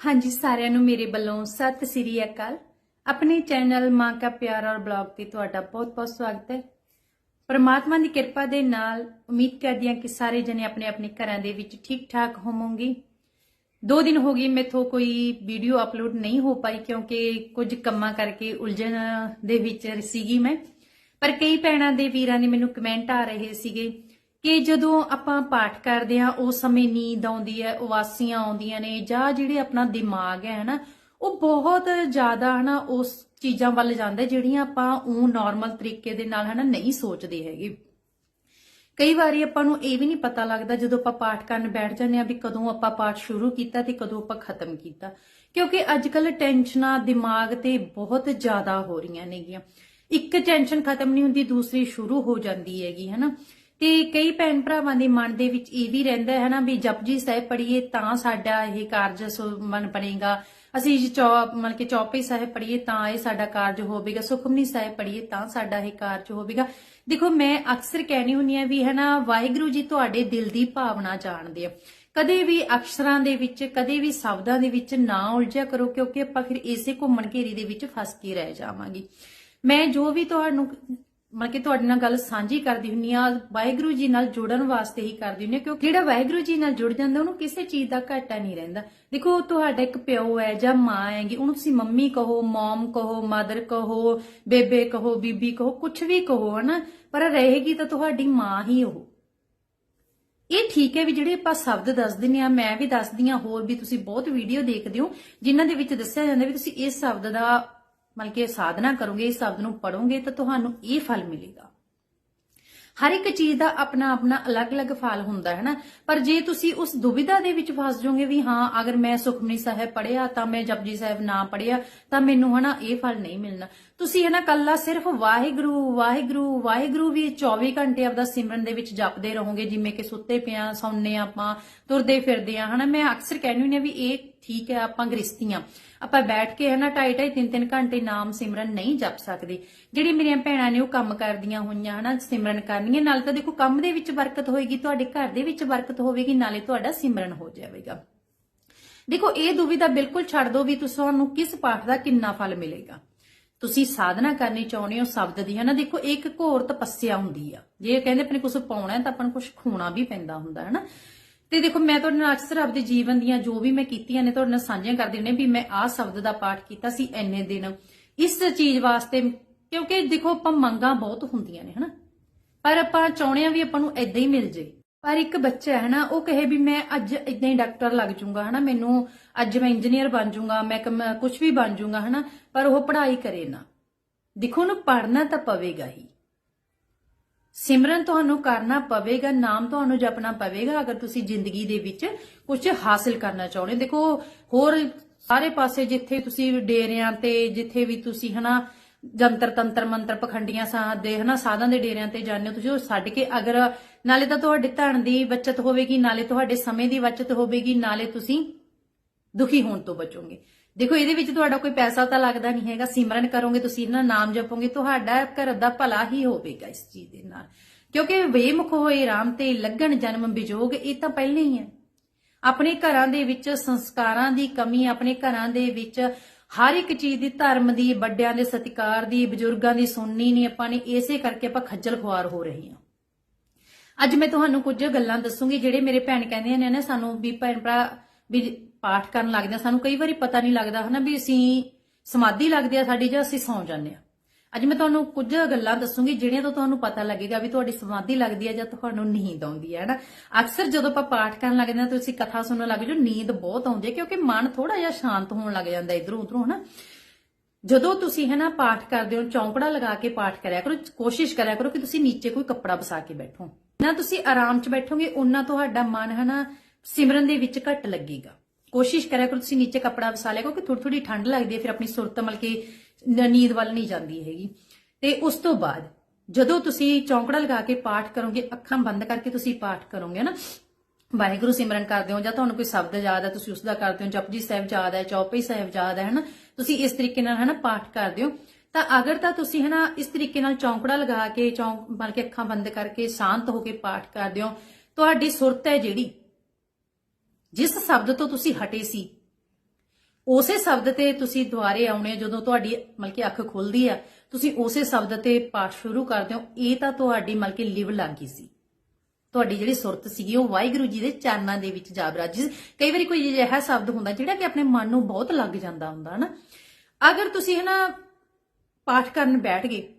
ਹਾਂਜੀ, ਸਾਰਿਆਂ ਨੂੰ ਮੇਰੇ ਵੱਲੋਂ ਸਤਿ ਸ੍ਰੀ ਅਕਾਲ। ਆਪਣੇ ਚੈਨਲ ਮਾਂ ਕਾ ਪਿਆਰ ਔਰ ਬਲੌਗ ਤੇ ਤੁਹਾਡਾ ਬਹੁਤ-ਬਹੁਤ ਸਵਾਗਤ ਹੈ। ਪਰਮਾਤਮਾ ਦੀ ਕਿਰਪਾ ਦੇ ਨਾਲ ਉਮੀਦ ਕਰਦੀ ਹਾਂ ਕਿ ਸਾਰੇ ਜਣੇ ਆਪਣੇ ਆਪਣੇ ਘਰਾਂ ਦੇ ਵਿੱਚ ਠੀਕ-ਠਾਕ ਹੋਵੋਗੇ। ਦੋ ਦਿਨ ਹੋ ਗਏ ਮੇਥੋਂ ਕੋਈ ਵੀਡੀਓ ਅਪਲੋਡ ਨਹੀਂ ਹੋ ਪਾਈ ਕਿਉਂਕਿ ਕੁਝ ਕੰਮਾਂ ਕਰਕੇ ਉਲਝਣ ਦੇ ਵਿੱਚ ਸੀਗੀ ਮੈਂ। ਪਰ ਕਈ ਭੈਣਾਂ ਦੇ ਵੀਰਾਂ ਨੇ ਮੈਨੂੰ ਕਮੈਂਟ ਆ ਰਹੇ ਸੀਗੇ। ਕਿ ਜਦੋਂ ਆਪਾਂ ਪਾਠ ਕਰਦੇ ਆ ਉਸ ਸਮੇਂ ਨੀਂਦ ਆਉਂਦੀ ਹੈ, ਉਵਾਸੀਆਂ ਆਉਂਦੀਆਂ ਨੇ, ਜਾਂ ਜਿਹੜੇ ਆਪਣਾ ਦਿਮਾਗ ਹੈ ਹਨਾ, ਉਹ ਬਹੁਤ ਜ਼ਿਆਦਾ ਹਨਾ, ਉਸ ਚੀਜ਼ਾਂ ਵੱਲ ਜਾਂਦਾ ਜਿਹੜੀਆਂ ਆਪਾਂ ਉਹ ਨਾਰਮਲ ਤਰੀਕੇ ਦੇ ਨਾਲ ਹਨਾ ਨਹੀਂ ਸੋਚਦੇ ਹੈਗੇ। ਕਈ ਵਾਰੀ ਆਪਾਂ ਨੂੰ ਇਹ ਵੀ ਨਹੀਂ ਪਤਾ ਲੱਗਦਾ ਜਦੋਂ ਆਪਾਂ ਪਾਠ ਕਰਨ ਬੈਠ ਜਾਂਦੇ ਆ ਵੀ ਕਦੋਂ ਆਪਾਂ ਪਾਠ ਸ਼ੁਰੂ ਕੀਤਾ ਤੇ ਕਦੋਂ ਆਪਾਂ ਖਤਮ ਕੀਤਾ। ਕਿਉਂਕਿ ਅੱਜ ਕੱਲ ਟੈਨਸ਼ਨਾਂ ਦਿਮਾਗ ਤੇ ਬਹੁਤ ਜ਼ਿਆਦਾ ਹੋ ਰਹੀਆਂ ਨੇਗੀਆਂ। ਇੱਕ ਟੈਨਸ਼ਨ ਖਤਮ ਨਹੀਂ ਹੁੰਦੀ, ਦੂਸਰੀ ਸ਼ੁਰੂ ਹੋ ਜਾਂਦੀ ਹੈਗੀ, ਹਨਾ। ਤੇ ਕਈ ਭੈਣ ਭਰਾਵਾਂ ਦੇ ਮਨ ਦੇ ਵਿੱਚ ਇਹ ਵੀ ਰਹਿੰਦਾ ਹੈ ਨਾ ਵੀ ਜਪਜੀ ਸਾਹਿਬ ਪੜ੍ਹੀਏ ਤਾਂ ਸਾਡਾ ਇਹ ਕਾਰਜ ਸੁ- ਮਨ ਬਣੇਗਾ। ਅਸੀਂ ਜੇ ਚੌ ਮਤਲਬ ਕਿ ਚੌਪਈ ਸਾਹਿਬ ਪੜ੍ਹੀਏ ਤਾਂ ਇਹ ਸਾਡਾ ਕਾਰਜ ਹੋਵੇਗਾ। ਸੁਖਮਨੀ ਸਾਹਿਬ ਪੜ੍ਹੀਏ ਤਾਂ ਸਾਡਾ ਇਹ ਕਾਰਜ ਹੋਵੇਗਾ। ਦੇਖੋ, ਮੈਂ ਅਕਸਰ ਕਹਿਣੀ ਹੁੰਦੀ ਆ ਵੀ ਹਨਾ ਵਾਹਿਗੁਰੂ ਜੀ ਤੁਹਾਡੇ ਦਿਲ ਦੀ ਭਾਵਨਾ ਜਾਣਦੇ ਆ। ਕਦੇ ਵੀ ਅਕਸ਼ਰਾਂ ਦੇ ਵਿੱਚ, ਕਦੇ ਵੀ ਸ਼ਬਦਾਂ ਦੇ ਵਿੱਚ ਨਾ ਉਲਝਿਆ ਕਰੋ, ਕਿਉਂਕਿ ਆਪਾਂ ਫਿਰ ਇਸੇ ਘੁੰਮਣ ਘੇਰੀ ਦੇ ਵਿੱਚ ਫਸ ਕੇ ਰਹਿ ਜਾਵਾਂਗੇ। ਮੈਂ ਜੋ ਵੀ ਤੁਹਾਨੂੰ ਮਤਲਬ ਕਿ ਤੁਹਾਡੇ ਨਾਲ ਗੱਲ ਸਾਂਝੀ ਕਰਦੀ ਹੁੰਨੀ ਆ ਵਾਹਿਗੁਰੂ ਜੀ ਨਾਲ ਜੁੜਨ ਵਾਸਤੇ ਹੀ ਕਰਦੀ ਹੁੰਨੀ ਆ ਕਿਉਂਕਿ ਜਿਹੜਾ ਵਾਹਿਗੁਰੂ ਜੀ ਨਾਲ ਜੁੜ ਜਾਂਦਾ, ਉਹਨੂੰ ਕਿਸੇ ਚੀਜ਼ ਦਾ ਘਾਟਾ ਨਹੀਂ ਰਹਿੰਦਾ। ਦੇਖੋ ਤੁਹਾਡਾ ਇੱਕ ਪਿਓ ਹੈ ਜਾਂ ਮਾਂ ਹੈਗੀ, ਉਹਨੂੰ ਤੁਸੀਂ ਮੰਮੀ ਕਹੋ, ਮਮ ਕਹੋ, ਮਦਰ ਕਹੋ, ਬੇਬੇ ਕਹੋ, ਬੀਬੀ ਕਹੋ ਕੁਝ ਵੀ ਕਹੋ, ਹਨਾ? ਪਰ ਰਹੇਗੀ ਤਾਂ ਤੁਹਾਡੀ ਮਾਂ ਹੀ ਉਹ। ਇਹ ਠੀਕ ਹੈ ਵੀ ਜਿਹੜੇ ਆਪਾਂ ਸ਼ਬਦ ਦੱਸ ਦਿੰਨੇ ਆ ਮੈਂ ਵੀ ਦੱਸਦੀ ਆ ਹੋਰ ਵੀ ਤੁਸੀਂ ਬਹੁਤ ਵੀਡੀਓ ਦੇਖਦੇ ਹੋ, ਜਿਨ੍ਹਾਂ ਦੇ ਵਿੱਚ ਦੱਸਿਆ ਜਾਂਦਾ ਵੀ ਤੁਸੀਂ ਇਸ ਸ਼ਬਦ ਦਾ ਮਤਲਬ ਕਿ ਸਾਧਨਾ ਕਰੋਗੇ, ਇਸ ਸ਼ਬਦ ਨੂੰ ਪੜੋਗੇ ਤਾਂ ਤੁਹਾਨੂੰ ਇਹ ਫਲ ਮਿਲੇਗਾ। ਹਰ ਇੱਕ ਚੀਜ਼ ਦਾ ਆਪਣਾ ਆਪਣਾ ਅਲੱਗ-ਅਲੱਗ ਫਲ ਹੁੰਦਾ ਹੈ ਨਾ। ਪਰ ਜੇ ਤੁਸੀਂ ਉਸ ਦੁਵਿਧਾ ਦੇ ਵਿੱਚ ਫਸ ਜਾਓਗੇ ਵੀ ਹਾਂ, ਅਗਰ ਮੈਂ ਸੁਖਮਨੀ ਸਾਹਿਬ ਪੜਿਆ ਤਾਂ ਮੈਂ ਜਪਜੀ ਸਾਹਿਬ ਨਾ ਪੜਿਆ ਤਾਂ ਮੈਨੂੰ ਹਨਾ ਇਹ ਫਲ ਨਹੀਂ ਮਿਲਣਾ। ਤੁਸੀਂ ਹਨਾ ਕੱਲਾ ਸਿਰਫ ਵਾਹਿਗੁਰੂ ਵਾਹਿਗੁਰੂ ਵਾਹਿਗੁਰੂ ਵੀ 24 ਘੰਟੇ ਆਪਦਾ ਸਿਮਰਨ ਦੇ ਵਿੱਚ ਜਪਦੇ ਰਹੋਗੇ, ਜਿਵੇਂ ਕਿ ਸੁੱਤੇ ਪਿਆ ਸੌਂਨੇ ਆਪਾਂ, ਤੁਰਦੇ ਫਿਰਦੇ ਆ, ਹਨਾ। ਮੈਂ ਅਕਸਰ ਕਹਿੰਦੀ ਹੁੰਦੀ ਆ ਵੀ ਇਹ ਠੀਕ ਹੈ, ਆਪਾਂ ਗ੍ਰਸਤੀਆਂ। ਆਪਾਂ ਬੈਠ ਕੇ ਹਨਾ ਢਾਈ ਢਾਈ ਤਿੰਨ ਤਿੰਨ ਘੰਟੇ ਨਾਮ ਸਿਮਰਨ ਨਹੀਂ ਜਪ ਸਕਦੇ। ਜਿਹੜੀ ਮੇਰੀਆਂ ਭੈਣਾਂ ਨੇ ਉਹ ਕੰਮ ਕਰਦੀਆਂ ਹੋਈਆਂ, ਹਨਾ, ਸਿਮਰਨ ਕਰਨੀਆਂ ਨਾਲ ਤਾਂ ਦੇਖੋ ਕੰਮ ਦੇ ਵਿੱਚ ਬਰਕਤ ਹੋਏਗੀ, ਤੁਹਾਡੇ ਘਰ ਦੇ ਵਿੱਚ ਬਰਕਤ ਹੋਵੇਗੀ, ਨਾਲੇ ਤੁਹਾਡਾ ਸਿਮਰਨ ਹੋ ਜਾਵੇਗਾ। ਦੇਖੋ, ਇਹ ਦੁਵਿਧਾ ਬਿਲਕੁਲ ਛੱਡ ਦਿਓ ਵੀ ਤੁਹਾਨੂੰ ਕਿਸ ਪਾਠ ਦਾ ਕਿੰਨਾ ਫਲ ਮਿਲੇਗਾ। ਤੁਸੀਂ ਸਾਧਨਾ ਕਰਨੀ ਚਾਹੁੰਦੇ ਹੋ ਸ਼ਬਦ ਦੀ, ਹਨਾ, ਦੇਖੋ ਇਹ ਇੱਕ ਘੋਰ ਤਪੱਸਿਆ ਹੁੰਦੀ ਆ। ਜੇ ਕਹਿੰਦੇ ਆਪਣੇ ਕੁਝ ਪਾਉਣਾ ਤਾਂ ਆਪਾਂ ਨੂੰ ਕੁਝ ਖੋਣਾ ਵੀ ਪੈਂਦਾ ਹੁੰਦਾ, ਹਨਾ। ਤੇ ਦੇਖੋ, ਮੈਂ ਤੁਹਾਡੇ ਨਾਲ ਅਕਸਰ ਆਪਦੇ ਜੀਵਨ ਦੀਆਂ ਜੋ ਵੀ ਮੈਂ ਕੀਤੀਆਂ ਨੇ, ਤੁਹਾਡੇ ਨਾਲ ਸਾਂਝੀਆਂ ਕਰਦੀ ਨੇ ਵੀ ਮੈਂ ਆਹ ਸ਼ਬਦ ਦਾ ਪਾਠ ਕੀਤਾ ਸੀ, ਐਨੇ ਦਿਨ। ਇਸ ਚੀਜ਼ ਵਾਸਤੇ ਕਿਉਂਕਿ ਦੇਖੋ, ਆਪਾਂ ਮੰਗਾਂ ਬਹੁਤ ਹੁੰਦੀਆਂ ਨੇ, ਹਨਾ? ਪਰ ਆਪਾਂ ਚਾਹੁੰਦੇ ਆ ਵੀ ਆਪਾਂ ਨੂੰ ਐਦਾਂ ਹੀ ਮਿਲ ਜੇ। ਪਰ ਇੱਕ ਬੱਚਾ ਹੈ ਨਾ, ਉਹ ਕਹੇ ਵੀ ਮੈਂ ਅੱਜ ਇਦਾਂ ਹੀ ਡਾਕਟਰ ਲੱਗ ਜਾਊਂਗਾ ਹਨਾ? ਮੈਨੂੰ ਅੱਜ ਮੈਂ ਇੰਜੀਨੀਅਰ ਬਣ ਜਾਊਂਗਾ ਮੈਂ ਕੁਝ ਵੀ ਬਣ ਜਾਊਂਗਾ ਹਨਾ? ਪਰ ਉਹ ਪੜ੍ਹਾਈ ਕਰੇ ਨਾ। ਦੇਖੋ, ਉਹਨੂੰ ਪੜ੍ਹਨਾ ਤਾਂ ਪਵੇਗਾ ਹੀ। ਸਿਮਰਨ ਤੁਹਾਨੂੰ ਕਰਨਾ ਪਵੇਗਾ, ਨਾਮ ਤੁਹਾਨੂੰ ਜਪਣਾ ਪਵੇਗਾ, ਅਗਰ ਤੁਸੀਂ ਜ਼ਿੰਦਗੀ ਦੇ ਵਿੱਚ ਕੁਝ ਹਾਸਿਲ ਕਰਨਾ ਚਾਹੁੰਦੇ ਦੇਖੋ, ਹੋਰ ਸਾਰੇ ਪਾਸੇ ਜਿੱਥੇ ਤੁਸੀਂ ਡੇਰਿਆਂ ਤੇ, ਜਿੱਥੇ ਵੀ ਤੁਸੀਂ ਹਨਾ, ਜੰਤਰ ਤੰਤਰ, ਮੰਤਰ ਪਖੰਡੀਆਂ ਸਾਧ ਦੇ ਹਨਾ, ਸਾਧਾਂ ਦੇ ਡੇਰਿਆਂ ਤੇ ਜਾਂਦੇ ਹੋ, ਤੁਸੀਂ ਉਹ ਛੱਡ ਕੇ ਅਗਰ ਨਾਲੇ ਤਾਂ ਤੁਹਾਡੇ ਧਨ ਦੀ ਬਚਤ ਹੋਵੇਗੀ, ਨਾਲੇ ਤੁਹਾਡੇ ਸਮੇਂ ਦੀ ਬਚਤ ਹੋਵੇਗੀ, ਨਾਲੇ ਤੁਸੀਂ ਦੁਖੀ ਹੋਣ ਤੋਂ ਬਚੋਗੇ। ਦੇਖੋ, ਇਹਦੇ ਵਿੱਚ ਤੁਹਾਡਾ ਕੋਈ ਪੈਸਾ ਤਾਂ ਲੱਗਦਾ ਨਹੀਂ ਹੈਗਾ। ਸਿਮਰਨ ਕਰੋਗੇ, ਤੁਸੀਂ ਇਹਨਾਂ ਨਾਮ ਜਪੋਗੇ, ਤੁਹਾਡਾ ਘਰ ਦਾ ਭਲਾ ਹੀ ਹੋਵੇਗਾ ਇਸ ਚੀਜ਼ ਦੇ ਨਾਲ। ਕਿਉਂਕਿ ਵੇਮੁਖ ਹੋਏ ਰਾਮ ਤੇ ਲੱਗਣ ਜਨਮ ਵਿਜੋਗ ਇਹ ਤਾਂ ਪਹਿਲੇ ਹੀ ਹੈ। ਆਪਣੇ ਘਰਾਂ ਦੇ ਵਿੱਚ ਸੰਸਕਾਰਾਂ ਦੀ ਕਮੀ, ਆਪਣੇ ਘਰਾਂ ਦੇ ਵਿੱਚ ਹਰ ਇੱਕ ਚੀਜ਼ ਦੀ ਧਰਮ ਦੀ, ਵੱਡਿਆਂ ਦੇ ਸਤਿਕਾਰ ਦੀ, ਬਜ਼ੁਰਗਾਂ ਦੀ ਸੁਣਨੀ ਨਹੀਂ, ਆਪਾਂ ਨੇ ਇਸੇ ਕਰਕੇ ਆਪਾਂ ਖੱਜਲ ਖੁਆਰ ਹੋ ਰਹੇ ਹਾਂ। ਅੱਜ ਮੈਂ ਤੁਹਾਨੂੰ ਕੁਝ ਗੱਲਾਂ ਦੱਸੂਗੀ, ਜਿਹੜੇ ਮੇਰੇ ਭੈਣ ਕਹਿੰਦੀਆਂ ਨੇ ਨਾ ਸਾਨੂੰ ਵੀ ਭੈਣ ਭਰਾ ਵੀ ਪਾਠ ਕਰਨ ਲੱਗਦੇ ਆ ਸਾਨੂੰ ਕਈ ਵਾਰੀ ਪਤਾ ਨਹੀਂ ਲੱਗਦਾ ਹਨਾ ਵੀ ਅਸੀਂ ਸਮਾਧੀ ਲੱਗਦੀ ਆ ਸਾਡੀ ਜਾਂ ਅਸੀਂ ਸੌਂ ਜਾਂਦੇ ਆ ਅੱਜ ਮੈਂ ਤੁਹਾਨੂੰ ਕੁਝ ਗੱਲਾਂ ਦੱਸੂਗੀ ਜਿਹੜੀਆਂ ਤੋਂ ਤੁਹਾਨੂੰ ਪਤਾ ਲੱਗੇਗਾ ਵੀ ਤੁਹਾਡੀ ਸਮਾਧੀ ਲੱਗਦੀ ਹੈ ਜਾਂ ਤੁਹਾਨੂੰ ਨੀਂਦ ਆਉਂਦੀ ਹੈ, ਹਨਾ। ਅਕਸਰ ਜਦੋਂ ਆਪਾਂ ਪਾਠ ਕਰਨ ਲੱਗਦੇ ਹਾਂ ਤੁਸੀਂ ਕਥਾ ਸੁਣਨ ਲੱਗ ਜਾਓ, ਨੀਂਦ ਬਹੁਤ ਆਉਂਦੀ ਹੈ ਕਿਉਂਕਿ ਮਨ ਥੋੜਾ ਜਿਹਾ ਸ਼ਾਂਤ ਹੋਣ ਲੱਗ ਜਾਂਦਾ ਇਧਰੋਂ ਉਧਰੋਂ, ਹਨਾ। ਜਦੋਂ ਤੁਸੀਂ ਹੈ ਨਾ ਪਾਠ ਕਰਦੇ ਹੋ, ਚੌਂਕੜਾ ਲਗਾ ਕੇ ਪਾਠ ਕਰਿਆ ਕਰੋ, ਕੋਸ਼ਿਸ਼ ਕਰਿਆ ਕਰੋ ਕਿ ਤੁਸੀਂ ਨੀਚੇ ਕੋਈ ਕੱਪੜਾ ਵਸਾ ਕੇ ਬੈਠੋ। ਨਾ ਤੁਸੀਂ ਆਰਾਮ 'ਚ ਬੈਠੋਗੇ ਉਨਾ ਤੁਹਾਡਾ ਮਨ ਹੈ ਸਿਮਰਨ ਦੇ ਵਿੱਚ ਘੱਟ ਲੱਗੇਗਾ। ਕੋਸ਼ਿਸ਼ ਕਰਿਆ ਕਰੋ ਤੁਸੀਂ ਨੀਚੇ ਕੱਪੜਾ ਵਸਾ ਲਿਆ, ਕਿਉਂਕਿ ਥੋੜੀ ਥੋੜੀ ਠੰਡ ਲੱਗਦੀ ਹੈ, ਫਿਰ ਆਪਣੀ ਸੁਰਤ ਮਲ ਕੇ ਨੀਂਦ ਵੱਲ ਨਹੀਂ ਜਾਂਦੀ ਹੈਗੀ। ਤੇ ਉਸ ਤੋਂ ਬਾਅਦ ਜਦੋਂ ਤੁਸੀਂ ਚੌਂਕੜਾ ਲਗਾ ਕੇ ਪਾਠ ਕਰੋਗੇ, ਅੱਖਾਂ ਬੰਦ ਕਰਕੇ ਤੁਸੀਂ ਪਾਠ ਕਰੋਗੇ ਨਾ, ਵਾਹਿਗੁਰੂ ਸਿਮਰਨ ਕਰਦੇ ਹੋ ਜਾਂ ਤੁਹਾਨੂੰ ਕੋਈ ਸ਼ਬਦ ਯਾਦ ਹੈ ਤੁਸੀਂ ਉਸ ਦਾ ਕਰਦੇ ਹੋ, ਜਪਜੀ ਸਾਹਿਬ ਯਾਦ ਹੈ, ਚੌਪਈ ਸਾਹਿਬ ਯਾਦ ਹੈ, ਹਨਾ, ਤੁਸੀਂ ਇਸ ਤਰੀਕੇ ਨਾਲ, ਹਨਾ, ਪਾਠ ਕਰਦੇ ਹੋ। ਤਾਂ ਅਗਰ ਤਾਂ ਤੁਸੀਂ, ਹਨਾ, ਇਸ ਤਰੀਕੇ ਨਾਲ ਚੌਂਕੜਾ ਲਗਾ ਕੇ, ਚੌਂਕ ਮਤਲਬ ਕਿ ਅੱਖਾਂ ਬੰਦ ਕਰਕੇ ਸ਼ਾਂਤ ਹੋ ਕੇ ਪਾਠ ਕਰਦੇ ਹੋ, ਤੁਹਾਡੀ ਸੁਰਤ ਹੈ ਜਿਹੜੀ ਜਿਸ ਸ਼ਬਦ ਤੋਂ ਤੁਸੀਂ ਹਟੇ ਸੀ, ਉਸੇ ਸ਼ਬਦ ਤੇ ਤੁਸੀਂ ਦੁਆਰੇ ਆਉਣੇ ਜਦੋਂ ਤੁਹਾਡੀ ਮਤਲਬ ਕਿ ਅੱਖ ਖੁੱਲਦੀ ਆ, ਤੁਸੀਂ ਉਸੇ ਸ਼ਬਦ ਤੇ ਪਾਠ ਸ਼ੁਰੂ ਕਰਦੇ ਹੋ, ਇਹ ਤਾਂ ਤੁਹਾਡੀ ਮਤਲਬ ਕਿ ਲਿਵ ਲੱਗ ਗਈ ਸੀ। ਤੁਹਾਡੀ ਜਿਹੜੀ ਸੁਰਤ ਸੀਗੀ, ਉਹ ਵਾਹਿਗੁਰੂ ਜੀ ਦੇ ਚਰਨਾਂ ਦੇ ਵਿੱਚ ਜਾ ਬਰਾਜੀ ਕਈ ਵਾਰੀ ਕੋਈ ਅਜਿਹਾ ਸ਼ਬਦ ਹੁੰਦਾ ਜਿਹੜਾ ਕਿ ਆਪਣੇ ਮਨ ਨੂੰ ਬਹੁਤ ਲੱਗ ਜਾਂਦਾ ਹੁੰਦਾ, ਹਨਾ? ਅਗਰ ਤੁਸੀਂ ਹਨਾ ਪਾਠ ਕਰਨ ਬੈਠ ਗਏ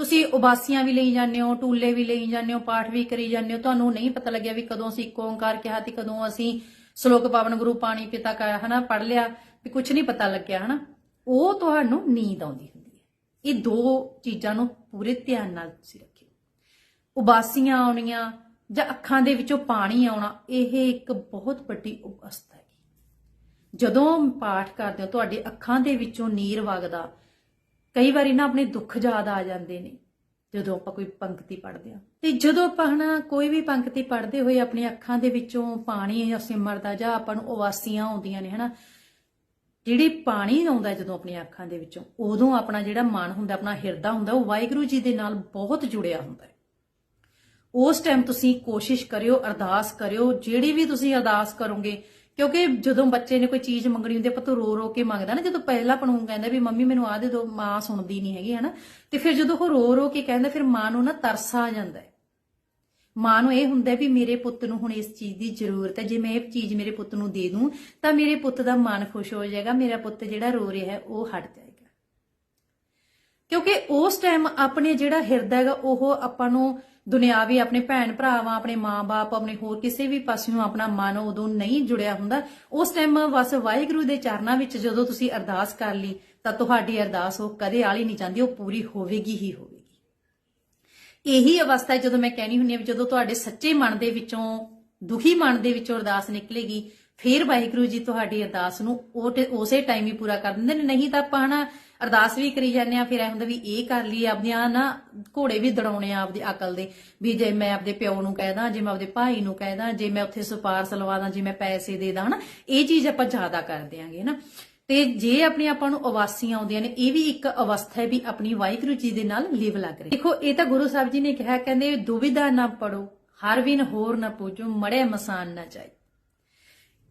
ਤੁਸੀਂ ਉਬਾਸੀਆਂ ਵੀ ਲਈ ਜਾਂਦੇ ਹੋ, ਟੂਲੇ ਵੀ ਲਈ ਜਾਂਦੇ ਹੋ, ਪਾਠ ਵੀ ਕਰੀ ਜਾਂਦੇ ਹੋ, ਤੁਹਾਨੂੰ ਨਹੀਂ ਪਤਾ ਲੱਗਿਆ ਵੀ ਕਦੋਂ ਅਸੀਂ ਇੱਕ ਓੰਕਾਰ ਕਿਹਾ ਤੇ ਕਦੋਂ ਅਸੀਂ ਸ਼ਲੋਕ ਪਾਵਨ ਗੁਰੂ ਪਾਣੀ ਪਿਤਾ ਕਾ ਹਨਾ ਪੜ ਲਿਆ ਵੀ ਕੁਝ ਨਹੀਂ ਪਤਾ ਲੱਗਿਆ ਹਨਾ। ਉਹ ਤੁਹਾਨੂੰ ਨੀਂਦ ਆਉਂਦੀ ਹੁੰਦੀ ਹੈ। ਇਹ ਦੋ ਚੀਜ਼ਾਂ ਨੂੰ ਪੂਰੇ ਧਿਆਨ ਨਾਲ ਤੁਸੀਂ ਰੱਖਿਓ। ਉਬਾਸੀਆਂ ਆਉਣੀਆਂ ਜਾਂ ਅੱਖਾਂ ਦੇ ਵਿੱਚੋਂ ਪਾਣੀ ਆਉਣਾ, ਇਹ ਇੱਕ ਬਹੁਤ ਵੱਡੀ ਅਵਸਥਾ ਹੈ। ਜਦੋਂ ਪਾਠ ਕਰਦੇ ਹੋ, ਤੁਹਾਡੇ ਅੱਖਾਂ ਦੇ ਵਿੱਚੋਂ ਨੀਰ ਵਗਦਾ ਕਈ ਵਾਰੀ ਨਾ ਆਪਣੇ ਦੁੱਖ ਯਾਦ ਆ ਜਾਂਦੇ ਨੇ, ਜਦੋਂ ਆਪਾਂ ਕੋਈ ਪੰਕਤੀ ਪੜ੍ਹਦੇ ਆ ਤੇ ਜਦੋਂ ਆਪਾਂ ਹਨਾ ਕੋਈ ਵੀ ਪੰਕਤੀ ਪੜ੍ਹਦੇ ਹੋਏ ਆਪਣੀ ਅੱਖਾਂ ਦੇ ਵਿੱਚੋਂ ਪਾਣੀ ਜਾਂ ਸਿਮਰਦਾ ਜਾਂ ਆਪਾਂ ਨੂੰ ਉਵਾਸੀਆਂ ਆਉਂਦੀਆਂ ਨੇ ਹਨਾ, ਜਿਹੜੀ ਪਾਣੀ ਆਉਂਦਾ ਜਦੋਂ ਆਪਣੀਆਂ ਅੱਖਾਂ ਦੇ ਵਿੱਚੋਂ, ਉਦੋਂ ਆਪਣਾ ਜਿਹੜਾ ਮਨ ਹੁੰਦਾ, ਆਪਣਾ ਹਿਰਦਾ ਹੁੰਦਾ, ਉਹ ਵਾਹਿਗੁਰੂ ਜੀ ਦੇ ਨਾਲ ਬਹੁਤ ਜੁੜਿਆ ਹੁੰਦਾ ਹੈ। ਉਸ ਟਾਈਮ ਤੁਸੀਂ ਕੋਸ਼ਿਸ਼ ਕਰਿਓ, ਅਰਦਾਸ ਕਰਿਓ, ਜਿਹੜੀ ਵੀ ਤੁਸੀਂ ਅਰਦਾਸ ਕਰੋਗੇ ਕਿਉਂਕਿ ਜਦੋਂ ਬੱਚੇ ਨੇ ਕੋਈ ਚੀਜ਼ ਮੰਗਣੀ ਹੁੰਦੀ ਹੈ ਪਤੋ ਰੋ ਰੋ ਕੇ ਮੰਗਦਾ ਨਾ, ਜਦੋਂ ਪਹਿਲਾ ਪਣੂ ਕਹਿੰਦਾ ਵੀ, ਮੰਮੀ, ਮੈਨੂੰ ਆ ਦੇ ਦਿਓ ਮਾਂ ਸੁਣਦੀ ਨਹੀਂ ਹੈਗੀ, ਹਨਾ? ਤੇ ਫਿਰ ਜਦੋਂ ਉਹ ਰੋ ਰੋ ਕੇ ਕਹਿੰਦਾ, ਫਿਰ ਮਾਂ ਨੂੰ ਨਾ ਤਰਸ ਆ ਜਾਂਦਾ ਮਾਂ ਨੂੰ ਇਹ ਹੁੰਦਾ ਵੀ ਮੇਰੇ ਪੁੱਤ ਨੂੰ ਹੁਣ ਇਸ ਚੀਜ਼ ਦੀ ਜ਼ਰੂਰਤ ਹੈ। ਜੇ ਮੈਂ ਇਹ ਚੀਜ਼ ਮੇਰੇ ਪੁੱਤ ਨੂੰ ਦੇ ਦੂੰ, ਤਾਂ ਮੇਰੇ ਪੁੱਤ ਦਾ ਮਨ ਖੁਸ਼ ਹੋ ਜਾਏਗਾ, ਮੇਰਾ ਪੁੱਤ ਜਿਹੜਾ ਰੋ ਰਿਹਾ ਹੈ, ਉਹ ਹਟ ਜਾਏਗਾ। ਕਿਉਂਕਿ ਉਸ ਟਾਈਮ ਆਪਣੇ ਜਿਹੜਾ ਹਿਰਦਾ ਹੈਗਾ, ਉਹ ਆਪਾਂ ਨੂੰ ਦੁਨਿਆਵੀ ਆਪਣੇ ਭੈਣ ਭਰਾਵਾਂ, ਆਪਣੇ ਮਾਂ-ਬਾਪ ਆਪਣੇ ਹੋਰ ਕਿਸੇ ਵੀ ਪਾਸਿਓਂ ਆਪਣਾ ਮਨ ਉਦੋਂ ਨਹੀਂ ਜੁੜਿਆ ਹੁੰਦਾ। ਉਸ ਟਾਈਮ ਬਸ ਵਾਹਿਗੁਰੂ ਦੇ ਚਰਨਾਂ ਵਿੱਚ ਜਦੋਂ ਤੁਸੀਂ ਅਰਦਾਸ ਕਰ ਲਈ, ਤਾਂ ਤੁਹਾਡੀ ਅਰਦਾਸ ਉਹ ਕਦੇ ਆਲੀ ਨਹੀਂ ਜਾਂਦੀ, ਉਹ ਪੂਰੀ ਹੋਵੇਗੀ ਹੀ ਹੋਵੇਗੀ। ਇਹੀ ਅਵਸਥਾ ਜਦੋਂ ਮੈਂ ਕਹਿਣੀ ਹੁੰਦੀ ਹਾਂ ਵੀ ਜਦੋਂ ਤੁਹਾਡੇ ਸੱਚੇ ਮਨ ਦੇ ਵਿੱਚੋਂ, ਦੁਖੀ ਮਨ ਦੇ ਵਿੱਚੋਂ ਅਰਦਾਸ ਨਿਕਲੇਗੀ, ਫਿਰ ਵਾਹਿਗੁਰੂ ਜੀ ਤੁਹਾਡੀ ਅਰਦਾਸ ਨੂੰ ਉਹ ਉਸੇ ਟਾਈਮ ਹੀ ਪੂਰਾ ਕਰ ਦਿੰਦੇ ਨੇ। ਨਹੀਂ ਤਾਂ ਆਪਾਂ ਹਨਾ ਅਰਦਾਸ ਵੀ ਕਰੀ ਜਾਂਦੇ ਆ, ਫਿਰ ਐ ਹੁੰਦਾ ਵੀ ਇਹ ਕਰ ਲਈ ਆਪਦੀਆਂ, ਨਾ ਘੋੜੇ ਵੀ ਦੜਾਉਣੇ ਆ ਆਪਦੀ ਅਕਲ ਦੇ, ਵੀ ਜੇ ਮੈਂ ਆਪਦੇ ਪਿਓ ਨੂੰ ਕਹਿਦਾ ਜੇ ਮੈਂ ਆਪਦੇ ਭਾਈ ਨੂੰ ਕਹਿਦਾ ਜੇ ਮੈਂ ਉੱਥੇ ਸੁਪਾਰਸ ਲਵਾਦਾ ਜੇ ਮੈਂ ਪੈਸੇ ਦੇ ਦਾਂ, ਹਨਾ, ਇਹ ਚੀਜ਼ ਆਪਾਂ ਜ਼ਿਆਦਾ ਕਰਦੇ ਦਿਆਂਗੇ, ਹਨਾ। ਤੇ ਜੇ ਆਪਣੇ ਆਪਾਂ ਨੂੰ ਅਵਾਸੀਆਂ ਆਉਂਦੀਆਂ ਨੇ, ਇਹ ਵੀ ਇੱਕ ਅਵਸਥਾ ਹੈ ਵੀ ਆਪਣੀ ਵਾਹਿਗੁਰੂ ਜੀ ਦੇ ਨਾਲ ਲਿਵ ਲੱਗ ਰਹੀ। ਦੇਖੋ, ਇਹ ਤਾਂ ਗੁਰੂ ਸਾਹਿਬ ਜੀ ਨੇ ਕਿਹਾ, ਕਹਿੰਦੇ, ਦੁਵਿਧਾ ਨਾ ਪੜੋ, ਹਰ ਵਿਨ ਹੋਰ ਨਾ ਪੂਜੋ ਮੜੇ ਮਸਾਨ ਨਾ ਜਾਏ।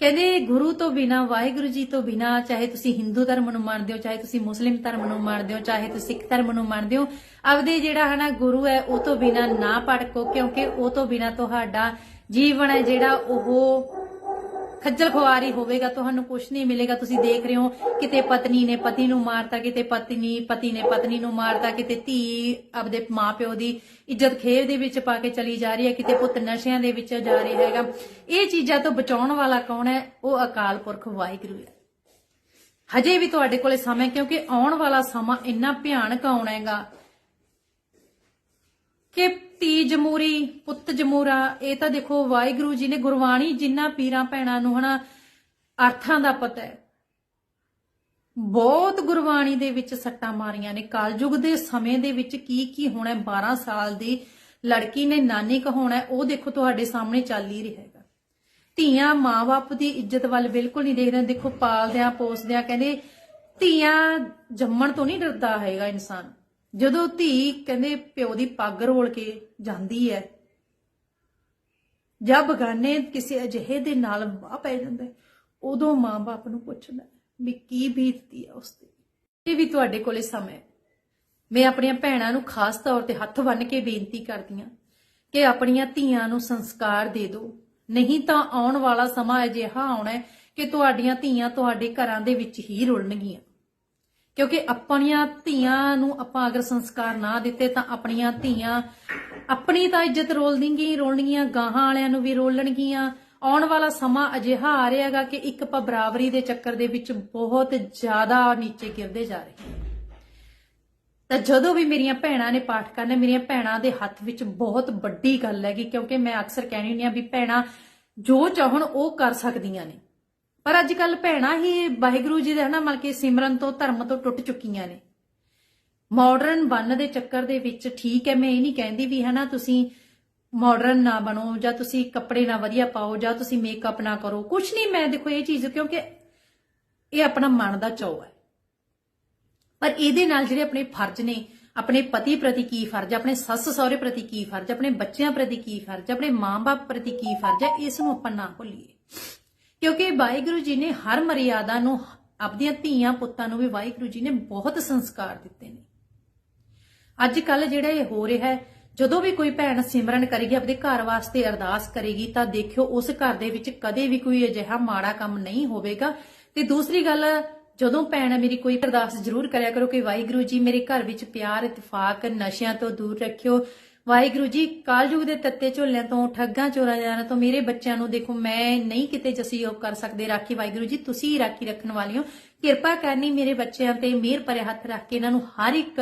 ਕਹਿੰਦੇ ਗੁਰੂ ਤੋਂ ਬਿਨਾ, ਵਾਹਿਗੁਰੂ ਜੀ ਤੋਂ ਬਿਨਾ, ਚਾਹੇ ਤੁਸੀਂ ਹਿੰਦੂ ਧਰਮ ਨੂੰ ਮੰਨਦੇ ਹੋ, ਚਾਹੇ ਤੁਸੀਂ ਮੁਸਲਿਮ ਧਰਮ ਨੂੰ ਮੰਨਦੇ ਹੋ, ਚਾਹੇ ਤੁਸੀਂ ਸਿੱਖ ਧਰਮ ਨੂੰ ਮੰਨਦੇ ਹੋ, ਆਪਦੇ ਜਿਹੜਾ ਹਨਾ ਗੁਰੂ ਹੈ, ਉਹ ਤੋਂ ਬਿਨਾ ਨਾ ਭਟਕੋ, ਕਿਉਂਕਿ ਉਹ ਤੋਂ ਬਿਨਾ ਤੁਹਾਡਾ ਜੀਵਨ ਹੈ ਜਿਹੜਾ ਉਹ ਖੱਜਲ ਖੁਆਰੀ ਹੋਵੇਗਾ, ਤੁਹਾਨੂੰ ਕੁਝ ਨਹੀਂ ਮਿਲੇਗਾ। ਤੁਸੀਂ ਦੇਖ ਰਹੇ ਹੋ, ਕਿਤੇ ਪਤਨੀ ਨੇ ਪਤੀ ਨੂੰ ਮਾਰਤਾ, ਕਿਤੇ ਪਤਨੀ, ਪਤੀ ਨੇ ਪਤਨੀ ਨੂੰ ਮਾਰਤਾ, ਕਿਤੇ ਧੀ ਆਪਦੇ ਮਾਪਿਓ ਦੀ ਇੱਜ਼ਤ ਖੇਵ ਦੇ ਵਿੱਚ ਪਾ ਕੇ ਚਲੀ ਜਾ ਰਹੀ ਹੈ, ਕਿਤੇ ਪੁੱਤ ਨਸ਼ਿਆਂ ਦੇ ਵਿੱਚ ਜਾ ਰਿਹਾ ਹੈਗਾ। ਇਹ ਚੀਜ਼ਾਂ ਤੋਂ ਬਚਾਉਣ ਵਾਲਾ ਕੌਣ ਹੈ? ਉਹ ਅਕਾਲ ਪੁਰਖ ਵਾਹਿਗੁਰੂ ਹੈ। ਹਜੇ ਵੀ ਤੁਹਾਡੇ ਕੋਲੇ ਸਮਾਂ ਕਿਉਂਕਿ ਆਉਣ ਵਾਲਾ ਸਮਾਂ ਇੰਨਾ ਭਿਆਨਕ ਆਉਣਾ ਹੈਗਾ। ਕਿ ਧੀ ਜਮੂਰੀ, ਪੁੱਤ ਜਮੂਰਾ, ਇਹ ਤਾਂ ਦੇਖੋ ਵਾਹਿਗੁਰੂ ਜੀ ਨੇ ਗੁਰਬਾਣੀ ਜਿੰਨਾ ਪੀਰਾਂ ਭੈਣਾਂ ਨੂੰ ਹਨਾ ਅਰਥਾਂ ਦਾ ਪਤਾ ਹੈ। ਬਹੁਤ ਗੁਰਬਾਣੀ ਦੇ ਵਿੱਚ ਸੱਟਾਂ ਮਾਰੀਆਂ ਨੇ। ਕਾਲਯੁਗ ਦੇ ਸਮੇਂ ਦੇ ਵਿੱਚ ਕੀ ਕੀ ਹੋਣਾ ਹੈ? 12 ਸਾਲ ਦੀ ਲੜਕੀ ਨੇ ਨਾਨੀ ਕਹਾਉਣਾ ਉਹ ਦੇਖੋ ਤੁਹਾਡੇ ਸਾਹਮਣੇ ਚੱਲ ਹੀ ਰਿਹਾ ਹੈਗਾ। ਧੀਆਂ ਮਾਂ-ਬਾਪ ਦੀ ਇੱਜ਼ਤ ਵੱਲ ਬਿਲਕੁਲ ਨਹੀਂ ਦੇਖਦੇ। ਦੇਖੋ ਪਾਲਦਿਆਂ ਪੋਸਦਿਆਂ ਕਹਿੰਦੇ ਧੀਆਂ ਜੰਮਣ ਤੋਂ ਨਹੀਂ ਡਰਦਾ ਹੈਗਾ ਇਨਸਾਨ। ਜਦੋਂ ਧੀ ਕਹਿੰਦੇ ਪਿਓ ਦੀ ਪੱਗ ਰੋਲ ਕੇ ਜਾਂਦੀ ਹੈ ਜਾਂ ਬਗਾਨੇ ਕਿਸੇ ਅਜਿਹੇ ਦੇ ਨਾਲ ਵਾਹ ਪੈ ਜਾਂਦਾ ਉਦੋਂ ਮਾਂ-ਬਾਪ ਨੂੰ ਪੁੱਛਣਾ ਵੀ ਕੀ ਬੀਤਦੀ ਹੈ ਉਸ ਤੇ ਇਹ ਵੀ ਤੁਹਾਡੇ ਕੋਲੇ ਸਮਾਂ ਮੈਂ ਆਪਣੀਆਂ ਭੈਣਾਂ ਨੂੰ ਖਾਸ ਤੌਰ ਤੇ ਹੱਥ ਬੰਨ੍ਹ ਕੇ ਬੇਨਤੀ ਕਰਦੀ ਹਾਂ ਕਿ ਆਪਣੀਆਂ ਧੀਆਂ ਨੂੰ ਸੰਸਕਾਰ ਦੇ ਦਿਓ। ਨਹੀਂ ਤਾਂ ਆਉਣ ਵਾਲਾ ਸਮਾਂ ਅਜਿਹਾ ਆਉਣਾ ਹੈ ਕਿ ਤੁਹਾਡੀਆਂ ਧੀਆਂ ਤੁਹਾਡੇ ਘਰਾਂ ਦੇ ਵਿੱਚ ਹੀ ਰੁਲਣਗੀਆਂ। ਕਿਉਂਕਿ ਆਪਣੀਆਂ ਧੀਆਂ ਨੂੰ ਆਪਾਂ ਅਗਰ ਸੰਸਕਾਰ ਨਾ ਦਿੱਤੇ ਤਾਂ ਆਪਣੀਆਂ ਧੀਆਂ ਆਪਣੀ ਤਾਂ ਇੱਜ਼ਤ ਰੋਲਣਗੀਆਂ ਹੀ ਰੋਲਣਗੀਆਂ, ਗਾਹਾਂ ਵਾਲਿਆਂ ਨੂੰ ਵੀ ਰੋਲਣਗੀਆਂ। ਆਉਣ ਵਾਲਾ ਸਮਾਂ ਅਜਿਹਾ ਆ ਰਿਹਾ ਹੈਗਾ ਕਿ ਇੱਕ ਆਪਾਂ ਬਰਾਬਰੀ ਦੇ ਚੱਕਰ ਦੇ ਵਿੱਚ ਬਹੁਤ ਜ਼ਿਆਦਾ ਨੀਚੇ ਗਿਰਦੇ ਜਾ ਰਹੇ ਹਾਂ ਤਾਂ ਜਦੋਂ ਵੀ ਮੇਰੀਆਂ ਭੈਣਾਂ ਨੇ ਪਾਠ ਕਰਨਾ, ਮੇਰੀਆਂ ਭੈਣਾਂ ਦੇ ਹੱਥ ਵਿੱਚ ਬਹੁਤ ਵੱਡੀ ਗੱਲ ਹੈਗੀ, ਕਿਉਂਕਿ ਮੈਂ ਅਕਸਰ ਕਹਿਣੀ ਹੁੰਦੀ ਆ ਵੀ ਭੈਣਾਂ ਜੋ ਚਾਹਣ ਉਹ ਕਰ ਸਕਦੀਆਂ ਨੇ। ਪਰ ਅੱਜ ਕੱਲ ਭੈਣਾਂ ਹੀ ਵਾਹਿਗੁਰੂ ਜੀ ਦੇ ਹਨਾ, ਮਤਲਬ ਕਿ ਸਿਮਰਨ ਤੋਂ, ਧਰਮ ਤੋਂ ਟੁੱਟ ਚੁੱਕੀਆਂ ਨੇ। ਮਾਡਰਨ ਬਣ ਦੇ ਚੱਕਰ ਦੇ ਵਿੱਚ ਠੀਕ ਹੈ, ਮੈਂ ਇਹ ਨਹੀਂ ਕਹਿੰਦੀ ਵੀ ਹਨਾ, ਤੁਸੀਂ ਮਾਡਰਨ ਨਾ ਬਣੋ, ਜਾਂ ਤੁਸੀਂ ਕੱਪੜੇ ਨਾ ਵਧੀਆ ਪਾਓ, ਜਾਂ ਤੁਸੀਂ ਮੇਕਅਪ ਨਾ ਕਰੋ। ਕੁਝ ਨਹੀਂ, ਮੈਂ ਦੇਖੋ ਇਹ ਚੀਜ਼, ਕਿਉਂਕਿ ਇਹ ਆਪਣਾ ਮਨ ਦਾ ਚਾਅ ਹੈ। ਪਰ ਇਹਦੇ ਨਾਲ ਜਿਹੜੇ ਆਪਣੇ ਫਰਜ਼ ਨੇ, ਆਪਣੇ ਪਤੀ ਪ੍ਰਤੀ ਕੀ ਫਰਜ਼ ਆਪਣੇ ਸੱਸ ਸਹੁਰੇ ਪ੍ਰਤੀ ਕੀ ਫਰਜ਼ ਆਪਣੇ ਬੱਚਿਆਂ ਪ੍ਰਤੀ ਕੀ ਫਰਜ਼ ਆਪਣੇ ਮਾਂ-ਬਾਪ ਪ੍ਰਤੀ ਕੀ ਫਰਜ਼ ਹੈ, ਇਸ ਨੂੰ ਆਪਾਂ ਨਾ ਭੁੱਲੀਏ। ਕਿਉਂਕਿ ਵਾਹਿਗੁਰੂ ਜੀ ਨੇ ਹਰ ਮਰਿਆਦਾ ਨੂੰ, ਆਪਦੀਆਂ ਧੀਆਂ ਪੁੱਤਾਂ ਨੂੰ ਵੀ ਵਾਹਿਗੁਰੂ ਜੀ ਨੇ ਬਹੁਤ ਸੰਸਕਾਰ ਦਿੱਤੇ ਨੇ। ਅੱਜ ਕੱਲ ਜਿਹੜਾ ਇਹ ਹੋ ਰਿਹਾ ਹੈ, ਜਦੋਂ ਵੀ ਕੋਈ ਭੈਣ ਸਿਮਰਨ ਕਰੇਗੀ ਆਪਣੇ ਘਰ ਵਾਸਤੇ ਅਰਦਾਸ ਕਰੇਗੀ, ਤਾਂ ਦੇਖਿਓ ਉਸ ਘਰ ਦੇ ਵਿੱਚ ਕਦੇ ਵੀ ਕੋਈ ਅਜਿਹਾ ਮਾੜਾ ਕੰਮ ਨਹੀਂ ਹੋਵੇਗਾ। ਤੇ ਦੂਸਰੀ ਗੱਲ, ਜਦੋਂ ਭੈਣ ਮੇਰੀ ਕੋਈ ਅਰਦਾਸ ਜ਼ਰੂਰ ਕਰਿਆ ਕਰੋ ਕਿ ਵਾਹਿਗੁਰੂ ਜੀ ਮੇਰੇ ਘਰ ਵਿੱਚ ਪਿਆਰ, ਇਤਫਾਕ, ਨਸ਼ਿਆਂ ਤੋਂ ਦੂਰ ਰੱਖਿਓ ਵਾਹਿਗੁਰੂ ਜੀ, ਕਾਲਯੁਗ ਦੇ ਤੱਤੇ ਝੋਲਿਆਂ ਤੋਂ, ਠੱਗਾਂ ਚੋਰਾਂ ਜਾਨਾਂ ਤੋਂ, ਮੇਰੇ ਬੱਚਿਆਂ ਨੂੰ ਦੇਖੋ, ਮੈਂ ਨਹੀਂ ਕਿਤੇ ਜਸੀਯੋਗ ਕਰ ਸਕਦੇ, ਰਾਖੀ ਵਾਹਿਗੁਰੂ ਜੀ, ਤੁਸੀਂ ਹੀ ਰਾਖੀ ਰੱਖਣ ਵਾਲਿਓ। ਕਿਰਪਾ ਕਰਨੀ ਮੇਰੇ ਬੱਚਿਆਂ ਤੇ ਮਿਹਰ ਭਰੇ ਹੱਥ ਰੱਖ ਕੇ ਇਹਨਾਂ ਨੂੰ ਹਰ ਇੱਕ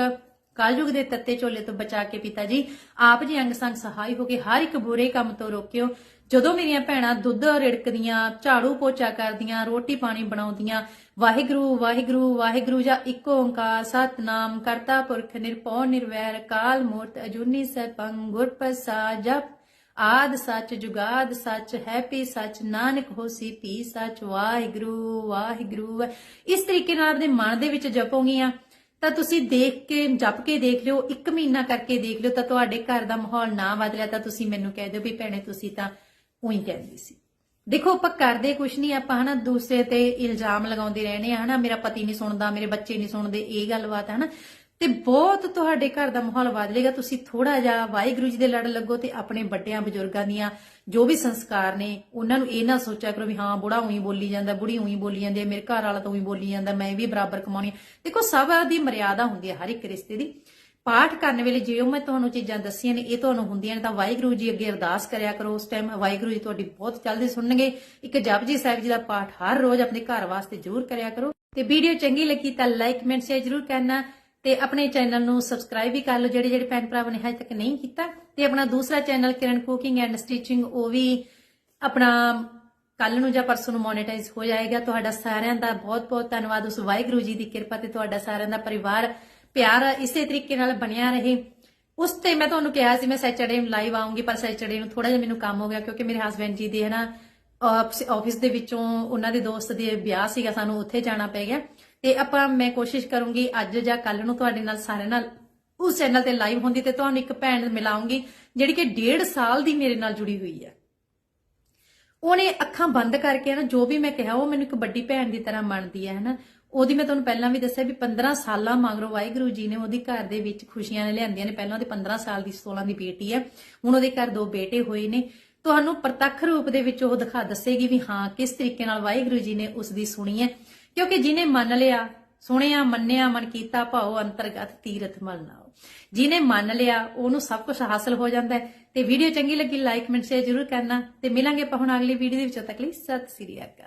ਕਾਲਯੁਗ ਦੇ ਤੱਤੇ ਝੋਲੇ ਤੋਂ ਬਚਾ ਕੇ ਪਿਤਾ ਜੀ, ਆਪ ਜੀ ਅੰਗ ਸੰਗ ਸਹਾਈ ਹੋ ਕੇ ਹਰ ਇੱਕ ਬੁਰੇ ਕੰਮ ਤੋਂ ਰੋਕਿਓ। ਜਦੋਂ ਮੇਰੀਆਂ ਭੈਣਾਂ ਦੁੱਧ ਰਿੜਕਦੀਆਂ, ਝਾੜੂ ਪੋਚਾ ਕਰਦੀਆਂ, ਰੋਟੀ ਪਾਣੀ ਬਣਾਉਂਦੀਆਂ, ਵਾਹਿਗੁਰੂ ਵਾਹਿਗੁਰੂ ਵਾਹਿਗੁਰੂ ਜਾਂ ਇੱਕੋ ਓੰਕਾਰ, ਸਤਨਾਮ, ਕਰਤਾ ਪੁਰਖ, ਨਿਰਭਉ, ਨਿਰਵੈਰ, ਕਾਲ ਮੂਰਤ, ਅਜੂਨੀ ਸਤੰਗ ਗੁਰ ਪ੍ਰਸਾਦ, ਜਪ ਆਦ ਸੱਚ ਜੁਗਾਦ ਸੱਚ ਹੈਪੀ ਸੱਚ, ਨਾਨਕ ਹੋਸੀ ਪੀ ਸੱਚ, ਵਾਹਿਗੁਰੂ ਵਾਹਿਗੁਰੂ। ਇਸ ਤਰੀਕੇ ਨਾਲ ਆਪਣੇ ਮਨ ਦੇ ਵਿੱਚ ਜਪੋਗੀਆਂ, ਤਾਂ ਤੁਸੀਂ ਦੇਖ ਕੇ, ਜਪ ਕੇ ਦੇਖ ਲਿਓ, ਇੱਕ ਮਹੀਨਾ ਕਰਕੇ ਦੇਖ ਲਿਓ, ਤਾਂ ਤੁਹਾਡੇ ਘਰ ਦਾ ਮਾਹੌਲ ਨਾ ਬਦਲਿਆ, ਤਾਂ ਤੁਸੀਂ ਮੈਨੂੰ ਕਹਿ ਦਿਓ ਵੀ ਭੈਣੇ ਤੁਸੀਂ ਤਾਂ ਉਹੀ ਕਹਿੰਦੀ ਸੀ। ਦੇਖੋ, ਆਪਾਂ ਕਰਦੇ ਕੁਛ ਨਹੀਂ, ਆਪਾਂ ਹਨਾ ਦੂਸਰੇ ਤੇ ਇਲਜ਼ਾਮ ਲਗਾਉਂਦੇ ਰਹਿੰਦੇ ਆ, ਹਨਾ, ਮੇਰਾ ਪਤੀ ਨਹੀਂ ਸੁਣਦਾ, ਮੇਰੇ ਬੱਚੇ ਨਹੀਂ ਸੁਣਦੇ, ਇਹ ਗੱਲਬਾਤ, ਹਨਾ। ਤੇ ਬਹੁਤ ਤੁਹਾਡੇ ਘਰ ਦਾ ਮਾਹੌਲ ਬਦਲੇਗਾ ਤੁਸੀਂ ਥੋੜਾ ਜਿਹਾ ਵਾਹਿਗੁਰੂ ਜੀ ਦੇ ਲੜ ਲੱਗੋ ਤੇ ਆਪਣੇ ਵੱਡਿਆਂ ਬਜ਼ੁਰਗਾਂ ਦੀਆਂ ਜੋ ਵੀ ਸੰਸਕਾਰ ਨੇ, ਉਹਨਾਂ ਨੂੰ ਇਹ ਨਾ ਸੋਚਿਆ ਕਰੋ ਵੀ ਹਾਂ, ਬੁੜਾ ਉਹੀ ਬੋਲੀ ਜਾਂਦਾ, ਬੁੜੀ ਉਹੀ ਬੋਲੀ ਜਾਂਦੀ ਹੈ ਮੇਰੇ ਘਰ ਵਾਲਾ ਤਾਂ ਉਹੀ ਬੋਲੀ ਜਾਂਦਾ, ਮੈਂ ਵੀ ਬਰਾਬਰ ਕਮਾਉਣੀ ਹੈ ਦੇਖੋ, ਸਭ ਦੀ ਮਰਿਆਦਾ ਹੁੰਦੀ ਹੈ ਹਰ ਇੱਕ ਰਿਸ਼ਤੇ ਦੀ। ਪਾਠ ਕਰਨ ਵੇਲੇ ਜਿਉਂ ਮੈਂ ਤੁਹਾਨੂੰ ਚੀਜ਼ਾਂ ਦੱਸੀਆਂ ਨੇ, ਇਹ ਤੁਹਾਨੂੰ ਹੁੰਦੀਆਂ ਨੇ, ਤਾਂ ਵਾਹਿਗੁਰੂ ਜੀ ਅੱਗੇ ਅਰਦਾਸ ਕਰਿਆ ਕਰੋ ਉਸ ਟਾਈਮ ਵਾਹਿਗੁਰੂ ਜੀ ਤੁਹਾਡੀ ਬਹੁਤ ਜਲਦੀ ਸੁਣਨਗੇ। ਇੱਕ ਜਪਜੀ ਸਾਹਿਬ ਜੀ ਦਾ ਪਾਠ ਹਰ ਰੋਜ਼ ਆਪਣੇ ਘਰ ਵਾਸਤੇ ਜ਼ਰੂਰ ਕਰਿਆ ਕਰੋ। ਤੇ ਵੀਡੀਓ ਚੰਗੀ ਲੱਗੀ ਤਾਂ ਲਾਈਕ ਕਮੈਂਟ ਸ਼ੇਅਰ ਜ਼ਰੂਰ ਕਰਨਾ ਤੇ ਆਪਣੇ ਚੈਨਲ ਨੂੰ ਸਬਸਕ੍ਰਾਈਬ ਵੀ ਕਰ ਲਓ, ਜਿਹੜੇ ਜਿਹੜੇ ਭੈਣ ਭਰਾਵਾਂ ਨੇ ਹਜੇ ਤੱਕ ਨਹੀਂ ਕੀਤਾ। ਤੇ ਆਪਣਾ ਦੂਸਰਾ channel Kiran cooking and stitching ਉਹ ਵੀ ਆਪਣਾ ਕੱਲ ਨੂੰ ਜਾਂ ਪਰਸੋਂ ਨੂੰ ਮੋਨੇਟਾਈਜ਼ ਹੋ ਜਾਏਗਾ। ਤੁਹਾਡਾ ਸਾਰਿਆਂ ਦਾ ਬਹੁਤ ਬਹੁਤ ਧੰਨਵਾਦ। ਉਸ ਵਾਹਿਗੁਰੂ ਜੀ ਦੀ ਕਿਰਪਾ ਤੇ ਤੁਹਾਡਾ ਸਾਰਿਆਂ ਦਾ ਪਰਿਵਾਰ ਪਿਆਰ ਇਸੇ ਤਰੀਕੇ ਨਾਲ ਬਣਿਆ ਰਹੇ। ਉਸ ਤੇ ਮੈਂ ਤੁਹਾਨੂੰ ਕਿਹਾ ਸੀ, ਮੈਂ ਸੈਚਰਡੇ ਨੂੰ ਲਾਈਵ ਆਉਂਗੀ ਪਰ ਸੈਚਰਡੇ ਨੂੰ ਥੋੜਾ ਜਿਹਾ ਮੈਨੂੰ ਕੰਮ ਹੋ ਗਿਆ, ਕਿਉਂਕਿ ਮੇਰੇ ਹਸਬੰਡ ਜੀ ਦੇ ਹਨਾ ਆਫਿਸ ਦੇ ਵਿੱਚੋਂ ਉਹਨਾਂ ਦੇ ਦੋਸਤ ਦੇ ਵਿਆਹ ਸੀਗਾ, ਸਾਨੂੰ ਉੱਥੇ ਜਾਣਾ ਪੈ ਗਿਆ। ਤੇ ਆਪਾਂ, ਮੈਂ ਕੋਸ਼ਿਸ਼ ਕਰੂੰਗੀ ਅੱਜ ਜਾਂ ਕੱਲ ਨੂੰ ਤੁਹਾਡੇ ਨਾਲ ਸਾਰਿਆਂ ਨਾਲ ਉਸ ਚੈਨਲ ਤੇ ਲਾਈਵ ਹੁੰਦੀ ਤੇ ਤੁਹਾਨੂੰ ਇੱਕ ਭੈਣ ਮਿਲਾਉਂਗੀ, ਜਿਹੜੀ ਕਿ 1.5 ਸਾਲ ਦੀ ਮੇਰੇ ਨਾਲ ਜੁੜੀ ਹੋਈ ਹੈ। ਉਹਨੇ ਅੱਖਾਂ ਬੰਦ ਕਰਕੇ ਨਾ, ਜੋ ਵੀ ਮੈਂ ਕਿਹਾ, ਉਹ ਮੈਨੂੰ ਇੱਕ ਵੱਡੀ ਭੈਣ ਦੀ ਤਰ੍ਹਾਂ ਮੰਨਦੀ ਹੈ ਹਨਾ ਉਹਦੀ ਮੈਂ ਤੁਹਾਨੂੰ ਪਹਿਲਾਂ ਵੀ ਦੱਸਿਆ ਵੀ 15 ਸਾਲਾਂ ਮਗਰੋਂ ਵਾਹਿਗੁਰੂ ਜੀ ਨੇ ਉਹਦੀ ਘਰ ਦੇ ਵਿੱਚ ਖੁਸ਼ੀਆਂ ਨੇ ਲਿਆਂਦੀਆਂ ਨੇ। ਪਹਿਲਾਂ ਉਹਦੇ 15 ਸਾਲ ਦੀ 16 ਦੀ ਬੇਟੀ ਹੈ। ਹੁਣ ਉਹਦੇ ਘਰ ਦੋ ਬੇਟੇ ਹੋਏ ਨੇ। ਤੁਹਾਨੂੰ ਪ੍ਰਤੱਖ ਰੂਪ ਦੇ ਵਿੱਚ ਉਹ ਦਿਖਾ ਦੱਸੇਗੀ ਵੀ ਹਾਂ, ਕਿਸ ਤਰੀਕੇ ਨਾਲ ਵਾਹਿਗੁਰੂ ਜੀ ਨੇ ਉਸ ਦੀ ਸੁਣੀ ਹੈ। ਕਿਉਂਕਿ ਜਿਹਨੇ ਮੰਨ ਲਿਆ, ਸੁਣਿਆ, ਮੰਨਿਆ, ਮਨ ਕੀਤਾ, ਭਾਉ, ਅੰਤਰਗਤ ਤੀਰਥ ਮਨ ਨਾਓ ਜਿਹਨੇ ਮੰਨ ਲਿਆ, ਉਹਨੂੰ ਸਭ ਕੁਝ ਹਾਸਲ ਹੋ ਜਾਂਦਾ ਹੈ। ਤੇ ਵੀਡੀਓ ਚੰਗੀ ਲੱਗੀ ਲਾਈਕ ਕਮੈਂਟ ਸ਼ੇਅਰ ਜ਼ਰੂਰ ਕਰਨਾ। ਤੇ ਮਿਲਾਂਗੇ ਆਪਾਂ ਹੁਣ ਅਗਲੀ ਵੀਡੀਓ ਦੇ ਵਿੱਚ। ਤੱਕ ਲਈ ਸਤਿ ਸ੍ਰੀ ਅਕਾਲ।